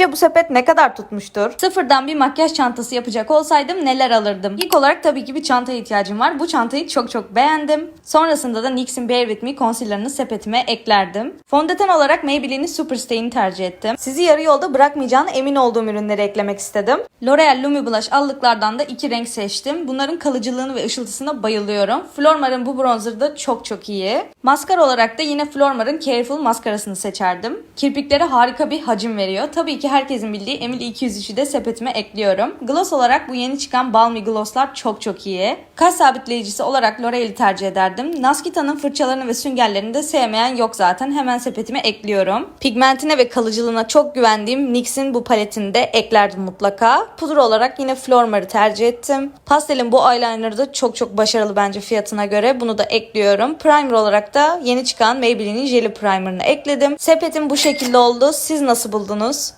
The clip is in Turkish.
Sizce bu sepet ne kadar tutmuştur? Sıfırdan bir makyaj çantası yapacak olsaydım neler alırdım? İlk olarak tabii ki bir çantaya ihtiyacım var. Bu çantayı çok çok beğendim. Sonrasında da NYX'in Bear With Me concealer'ını sepetime eklerdim. Fondöten olarak Maybelline'in Superstay'ini tercih ettim. Sizi yarı yolda bırakmayacağına emin olduğum ürünleri eklemek istedim. L'Oreal Lumi Blush allıklardan da iki renk seçtim. Bunların kalıcılığını ve ışıltısına bayılıyorum. Flormar'ın bu bronzer da çok çok iyi. Maskara olarak da yine Flormar'ın Careful maskarasını seçerdim. Kirpiklere harika bir hacim veriyor. Tabii ki herkesin bildiği Emily 203'ü de sepetime ekliyorum. Gloss olarak bu yeni çıkan Balmy Gloss'lar çok çok iyi. Kaş sabitleyicisi olarak L'Oreal'i tercih ederdim. Naskita'nın fırçalarını ve süngerlerini de sevmeyen yok zaten. Hemen sepetime ekliyorum. Pigmentine ve kalıcılığına çok güvendiğim NYX'in bu paletini de eklerdim mutlaka. Pudra olarak yine Flormar'ı tercih ettim. Pastelin bu eyeliner'ı da çok çok başarılı bence fiyatına göre. Bunu da ekliyorum. Primer olarak da yeni çıkan Maybelline'in Jelly Primer'ını ekledim. Sepetim bu şekilde oldu. Siz nasıl buldunuz?